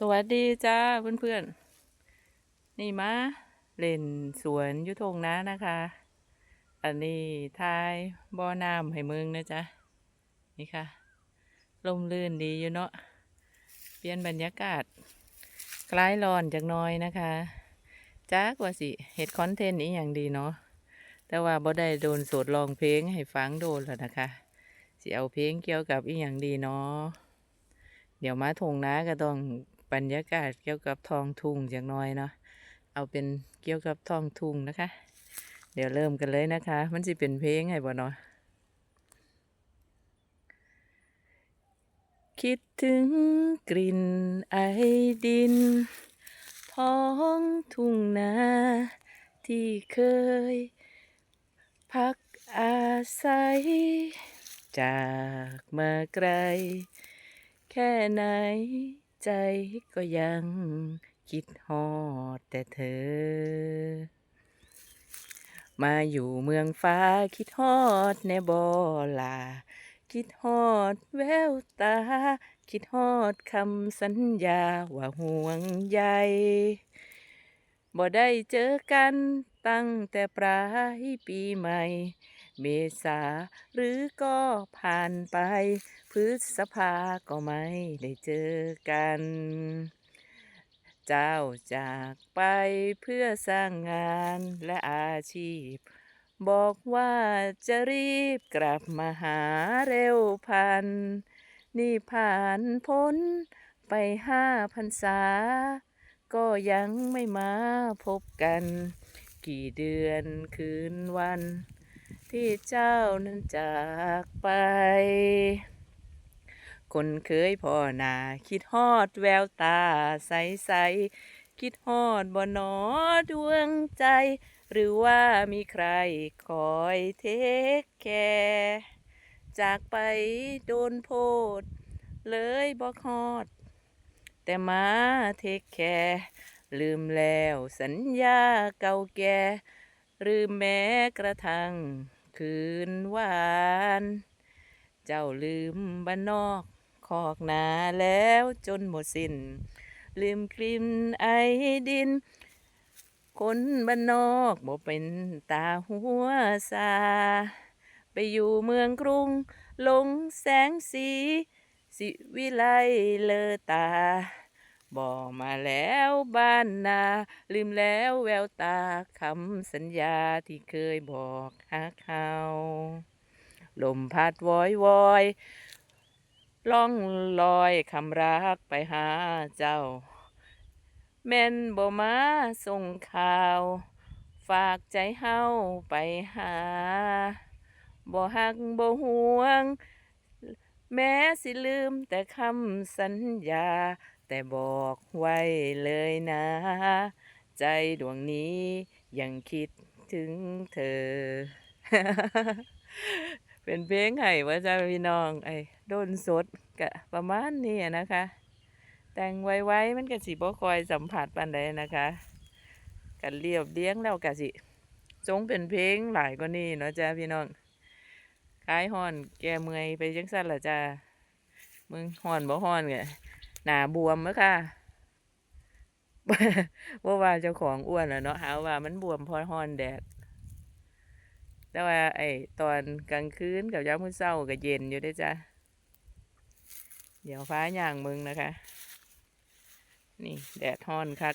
สวัสดีจ้าเพื่อนๆ นี่มาเล่นสวนยุทงนะนะคะ อันนี้ทายบ่อน้ำให้มึงนะจ๊ะ นี่ค่ะลมลื่นดีอยู่เนาะเปลี่ยนบรรยากาศ คล้ายร้อนจากน้อยนะคะจ้ากว่าสิเฮ็ดคอนเทนต์นี้อย่างดีเนาะแต่ว่าบ่ได้โดนโสดลองเพลงให้ฟังโดนแล้วนะคะสิเอาเพลงเกี่ยวกับอีหยังดีเนาะเดี๋ยวมาทงนะก็ต้อง บรรยากาศเกี่ยวกับทองทุ่งอย่างน้อยเนาะเอาเป็นเกี่ยวกับทองทุ่งนะคะ เดี๋ยวเริ่มกันเลยนะคะ มันจะเป็นเพลงให้บ่เนาะคิดถึงกลิ่นไอดิน ท้องทุ่งนาที่เคย พักอาศัย จากมาไกล แค่ไหน ใจก็ยังคิดฮอดแต่เธอ มาอยู่เมืองฟ้าคิดฮอดแนบอลา คิดฮอดแววตา คิดฮอดคำสัญญาว่าห่วงใยบ่ได้เจอกันตั้งแต่ปลายปีใหม่ เมษาหรือก็ผ่านไป พฤษภาก็ไม่ได้เจอกัน เจ้าจากไปเพื่อสร้างงานและอาชีพ บอกว่าจะรีบกลับมาหาเร็วพัน นี่ผ่านพ้นไปห้าพรรษา ก็ยังไม่มาพบกัน กี่เดือนคืนวัน ที่เจ้านั้นจากไป คนเคยพ่อหนาคิดฮอดแววตาใสใสคิดฮอดบ่หนอดวงใจ หรือว่ามีใครคอยเทคแคร์จากไปโดนโพด เลยบอกฮอด แต่มาเทคแคร์ลืมแล้วสัญญาเก่าแก่ ลืมแม้กระทั่งคืนหวาน เจ้าลืมบ้านนอกคอกนาแล้วจนหมดสิน้น ลืมกลิ่นไอดิน คนบ้านนอกบ่เป็นตาหัวซา ไปอยู่เมืองกรุงลงแสงสี สิวิไลเลอตา บ่มาแล้วบ้านนา ลืมแล้วแววตาคำสัญญาที่เคยบอกฮักเขาลมพัดวอยวอยล่องลอยคำรักไปหาเจ้า แม่นบ่มาส่งข่าว ฝากใจเฮาไปหา บ่ฮักบ่ห่วง แม้สิลืมแต่คำสัญญา แต่บอกไว้เลยนะ ใจดวงนี้ยังคิดถึงเธอ เป็นเพลงให้ว่าจ้าพี่น้องไอ้โดนสดกะประมาณนี้นะคะ แต่งไว้ๆมันก็สิบ่คอยสัมผัสปานใดนะคะกันเรียบเลี้ยงแล้วก็สิจงเป็นเพลงหลายกว่านี้เนาะจ้าพี่น้องคลายฮ้อนแกเมื่อยไปจังซั่นล่ะจ้ามึงฮ้อนบ่ฮ้อนกะ หนาบวมเด้อค่ะว่าว่าเจ้าของอ้วนอะเนาะหาว่ามันบวมพอฮ้อนแดด แต่ว่า ไอ้ตอนกลางคืนกับยามมื้อเช้าก็เย็นอยู่ได้จ้ะ เดี๋ยวฟ้าย่างมึงนะคะ นี่แดดฮ้อนคัก